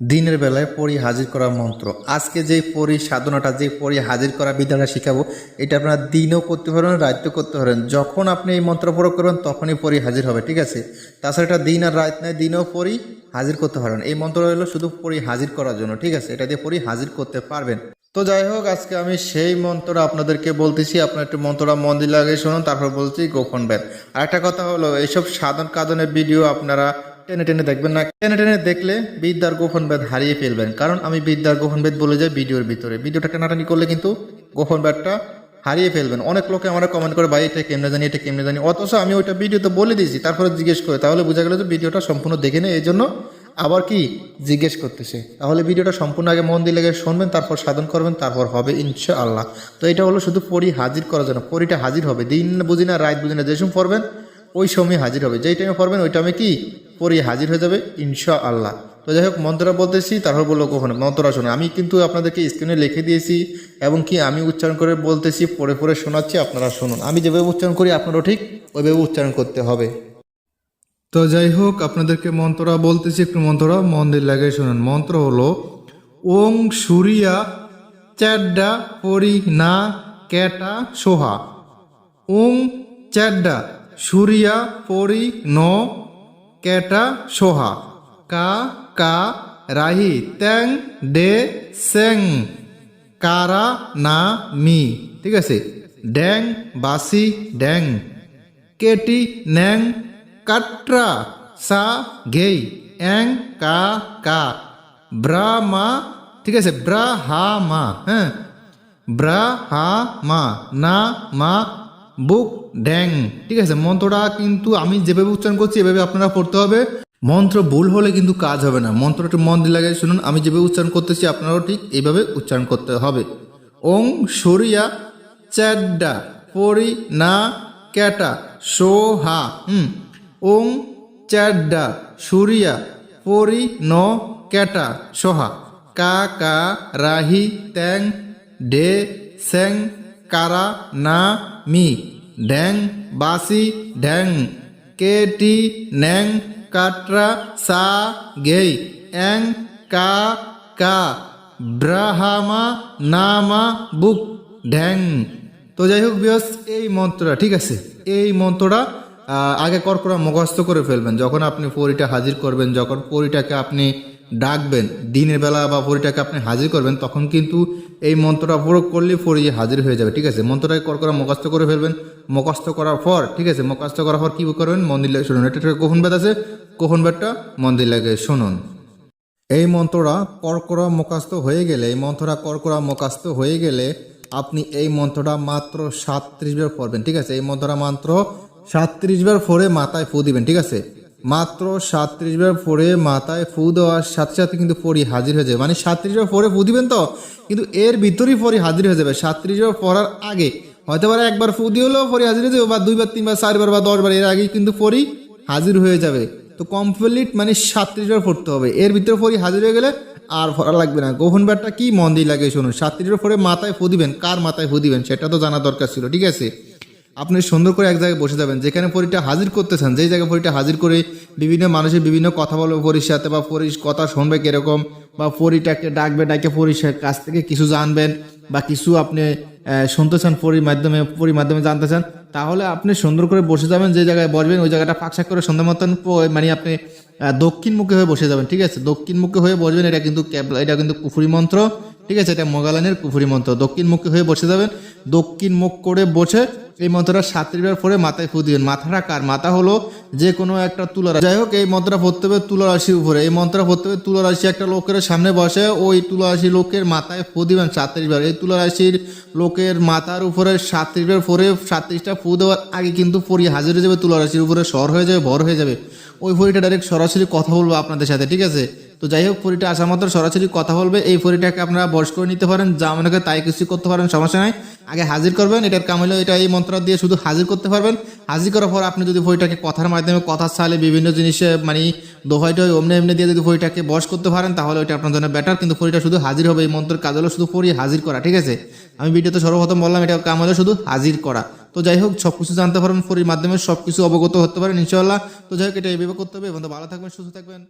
দিনের বেলায় পরি হাজির করা মন্ত্র। আজকে যে পরি সাধনাটা, যে পরি হাজির করা বিদ্যাটা শিখাবো, এটা আপনারা দিনও করতে পারবেন রাতও করতে পারবেন। যখন আপনি এই মন্ত্র প্রয়োগ করবেন, তখনই পরি হাজির হবে, ঠিক আছে? তাছাড়া এটা দিন আর রাত নয়, দিনও পরি হাজির করতে পারবেন। এই মন্ত্র হলো শুধু পরি হাজির করার জন্য, ঠিক আছে? এটা দিয়ে পরি হাজির করতে পারবেন। তো যাই হোক, আজকে আমি সেই মন্ত্রটা আপনাদেরকে বলতেছি, আপনার একটু মন্ত্রটা মন দিয়ে লাগে শুনুন, তারপর বলছি গোপন ব্যাপ আর একটা কথা হলো, এইসব সাধন কাদনের ভিডিও আপনারা টেনে টেনে দেখবেন না। টেনে টেনে দেখলে বিদ্যার গোপন বেদ হারিয়ে ফেলবেন। কারণ আমি বিদ্যার গোপন বেদ বলে যাই ভিডিওর ভিতরে। ভিডিওটা টানাটানি করলে কিন্তু গোপন বেদটা হারিয়ে ফেলবেন। অনেক লোকে আমরা কমেন্ট করে, ভাই, এটা কেমনে জানি, এটা কেমনে জানি? অথচ আমি ওইটা ভিডিওতে বলে দিয়েছি। তারপরে জিজ্ঞেস করে, তাহলে বোঝা গেল যে ভিডিওটা সম্পূর্ণ দেখে নেই। এই জন্য আবার কি জিজ্ঞেস করতেছে। তাহলে ভিডিওটা সম্পূর্ণ আগে মন দিয়ে লেগে শুনবেন, তারপর সাধন করবেন, তারপর হবে ইনশা আল্লাহ তো এটা হলো শুধু পরি হাজির করার জন্য। পরিটা হাজির হবে। দিন বুঝি না, রাত বুঝি না, যে সময় পড়বেন ওই সময় হাজির হবে। যেই টাইমে পড়বেন, ওই টাইমে কি? পরি হাজির হয়ে যাবে ইনশা আল্লাহ তো যাই হোক, মন্ত্রটা বলতেছি, তারপর বলল কখনো। মন্ত্রটা শোনো। আমি কিন্তু আপনাদেরকে স্ক্রিনে লিখে দিয়েছি, এবং কি আমি উচ্চারণ করে বলতেছি, পড়ে পড়ে শোনাচ্ছি, আপনারা শুনুন। আমি যেভাবে উচ্চারণ করি, আপনারাও ঠিক ওইভাবে উচ্চারণ করতে হবে। তো যাই হোক, আপনাদেরকে মন্ত্রটা বলতেছি, একটু মন্ত্রটা মন্দির লাগিয়ে শুনুন। মন্ত্র হলো, ওং সুরিয়া চ্যাড্ডা পরি না ক্যাটা সোহা। ওং চ্যাড্ডা। সুরিয়া, পরি, ন, কেটা, সোহা। কা কা, রাহি ট্যাং ডে সেং। কারা, না, মি। ঠিক আছে? ড্যাং, বাসি, ড্যাং। কেটি, ন্যাং, কাট্রা, সা, গেই। অ্যাং কা কা। ব্রা, মা। ঠিক আছে? ব্রা, হা, মা। হ্যাঁ? ব্রা, হা, মা। না, মা বুক, ড্যাং, ঠিক আছে? মন্ত্রটা কিন্তু আমি যেভাবে উচ্চারণ করছি, এভাবে আপনারা পড়তে হবে। মন্ত্র ভুল হলে কিন্তু কাজ হবে না। মন্ত্রটা মন দিয়ে লাগে শুনুন। আমি যেভাবে উচ্চারণ করতেছি, আপনারাও ঠিক এইভাবে উচ্চারণ করতে হবে। ওং সরিয়া চ্যাড্ডা পরি না ক্যাটা সোহা। হুম। ওং চ্যাড্ডা সুরিয়া পরি ন ক্যাটা সোহা। কা কা, রাহি ট্যাং ডে, স্যাং কারা, না, মি। ড্যাং, বাসি, ড্যাং। কেটি ন্যাং, কাটরা, সা, গেই। অ্যাং, কা কা। ব্রাহামা, নামা, বুক। ঢ্যাং তো যাই হোক বিয়স এই মন্ত্রটা, ঠিক আছে? এই মন্ত্রটা আগে কর্করা মুখস্থ করে ফেলবেন। যখন আপনি পরিটা হাজির করবেন, যখন পরিটাকে আপনি ডাকবেন, দিনের বেলা বা পরিটাকে আপনি হাজির করবেন, তখন কিন্তু এই মন্ত্রটা প্রয়োগ করলে পরি হাজির হয়ে যাবে, ঠিক আছে? মন্ত্রটাকে কর্করা মুখস্থ করে ফেলবেন। মুখস্থ করার পর, ঠিক আছে? মুখস্থ করার পর কী করবেন? মন্দির লাগে শুনুন, এটা কখন বেদ আছে। কখন বেদটা মন্দির লাগে শুনুন। এই মন্ত্রটা কর্করা মুখাস্ত হয়ে গেলে, এই মন্ত্রটা কর্করা মুখাস্ত হয়ে গেলে আপনি এই মন্ত্রটা মাত্র সাতত্রিশ বার পড়বেন, ঠিক আছে? এই মন্ত্রটা মাত্র সাতত্রিশ বার ফোরে মাথায় ফু দিবেন, ঠিক আছে? মাত্র সাতত্রিশ বার ফোরে মাথায় ফু দেওয়ার সাথে সাথে কিন্তু পরি হাজির হয়ে যাবে। মানে সাতত্রিশ বার ফোরে ফু দিবেন তো? কিন্তু এর ভিতরেই পরি হাজির হয়ে যাবে। সাতত্রিশ বার পড়ার আগে। হয়তো পারে একবার ফু দিয়ে হলেও পরি হাজির হয়ে যাবে বা দুইবার, তিনবার, চারবার বা দশবার, এর আগেই কিন্তু পরি হাজির হয়ে যাবে। তো কমপ্লিট মানে সাতত্রিশ বার পড়তে হবে। এর ভিতরে পরি হাজির হয়ে গেলে আর ভরা লাগবে না। গোপন ব্যাটটা কি মন দিয়ে লাগে শুনুন। সাতত্রিশ বার পরে মাথায় ফু দিবেন। কার মাথায় ফু দিবেন সেটা তো জানা দরকার ছিল। ঠিক আছে? আপনি সুন্দর করে এক জায়গায় বসে যাবেন। যেখানে পরীটা হাজির করতেছেন, যেই জায়গায় পরীটা হাজির করে বিভিন্ন মানুষের বিভিন্ন কথা বলবে পরীর সাথে বা পরীর কথা শুনবে কীরকম বা পরীটাকে ডাকবে, ডাকে পরীর কাছ থেকে কিছু জানবেন বা কিছু আপনি শুনতে চান পরীর মাধ্যমে পরীর মাধ্যমে জানতে চান তাহলে আপনি সুন্দর করে বসে যাবেন, যে জায়গায় বসবেন, ওই জায়গাটা ফাঁকশাক করে সন্ধ্যা মতন মানে আপনি দক্ষিণ মুখে হয়ে বসে যাবেন, ঠিক আছে? দক্ষিণ মুখে হয়ে বসবেন, এটা কিন্তু এটা কিন্তু কুফুরি মন্ত্র, ঠিক আছে? এটা মোগালানের কুফুরি মন্ত্র। দক্ষিণ মুখে হয়ে বসে যাবেন দক্ষিণ মুখ করে বসে এই মন্ত্রটা সাতটিবার পরে মাথায় ফু দিবেন। মাথাটা কার? মাথা হলো যে কোনো একটা তুলা যাই হোক, এই মন্ত্রটা পড়তে হবে তুলা রাশির উপরে। এই মন্ত্রটা পড়তে হবে তুলা রাশি একটা লোকের সামনে বসে ওই তুলা রাশি লোকের মাথায় ফু দিবেন সাতত্রিশ বার এই তুলা রাশির লোকের মাথার উপরে সাতত্রিশ বার পরে সাতত্রিশটা ফু দেওয়ার আগে কিন্তু পরি হাজির হয়ে যাবে তুলা রাশির উপরে। সর হয়ে যাবে, ভর হয়ে যাবে। ওই ফরিটা ডাইরেক্ট সরাসরি কথা বলব আপনাদের সাথে, ঠিক আছে? তো যাই হোক, ফরিটা আসা মাত্র সরাসরি কথা বলবে। এই ফরিটাকে আপনারা বস করে নিতে পারেন, যা মনে তাই কিছু করতে পারেন, সমস্যা নাই। আগে হাজির করবেন, এটার কাম হলো এটা এই মন্ত্র দিয়ে শুধু হাজির করতে পারবেন। হাজির করার পর আপনি যদি ফরিটাকে কথার মাধ্যমে কথা চালে বিভিন্ন জিনিসে মানে দোহাই দোহাইটা অমনে এমনি দিয়ে যদি ফরিটাকে বস করতে পারেন, তাহলে ওইটা আপনার জন্য বেটার কিন্তু ফরিটা শুধু হাজির হবে, এই মন্ত্রের কাজ হলো শুধু ফরি হাজির করা, ঠিক আছে? আমি ভিডিওতে সর্বপ্রথম বললাম এটা কাম হলো শুধু হাজির করা। তো যাই হোক সব কিছু জানতে পারবেন, ফরির মাধ্যমে সব কিছু অবগত হতে পারেন ইনশাল্লাহ তো যাই হোক, এটা এইভাবে করতে হবে। এবং ভালো থাকবেন, সুস্থ থাকবেন।